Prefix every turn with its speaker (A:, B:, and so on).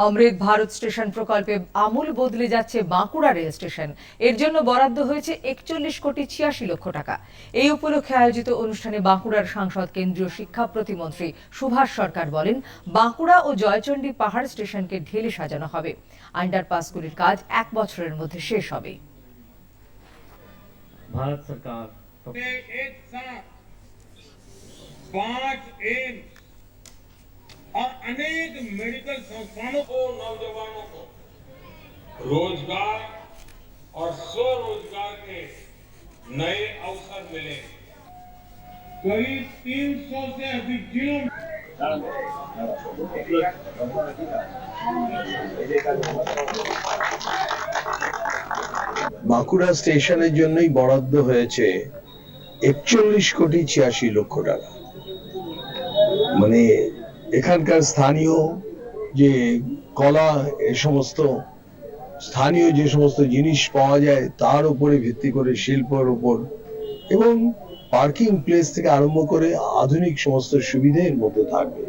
A: অমৃত Bharat station প্রকল্পে আমূল বদলে যাচ্ছে বাঁকুড়া রেল স্টেশন এর জন্য বরাদ্দ হয়েছে একচল্লিশ কোটি ছিয়াশি লক্ষ টাকা এই উপলক্ষে আয়োজিত অনুষ্ঠানে বাঁকুড়ার সাংসদ কেন্দ্রীয় শিক্ষা প্রতিমন্ত্রী সুভাষ সরকার বলেন বাঁকুড়া ও জয়চণ্ডী পাহাড় স্টেশনকে ঢেলে সাজানো হবে আন্ডারপাসগুলির কাজ এক বছরের মধ্যে শেষ হবে
B: भारत सरकार
C: ने एक साथ पांच एम्स और अनेक मेडिकल संस्थानों को नौजवानों को रोजगार और स्वरोजगार के नए अवसर मिले करीब 300 से अधिक जिलों में
D: বাঁকুড়া স্টেশনের জন্যই বরাদ্দ হয়েছে একচল্লিশ কোটি ছিয়াশি লক্ষ টাকা মানে এখানকার স্থানীয় যে কলা এ সমস্ত, স্থানীয় যে সমস্ত জিনিস পাওয়া যায় তার উপরে ভিত্তি করে শিল্পের উপর এবং পার্কিং প্লেস থেকে আরম্ভ করে আধুনিক সমস্ত সুবিধা এর মধ্যে থাকবে।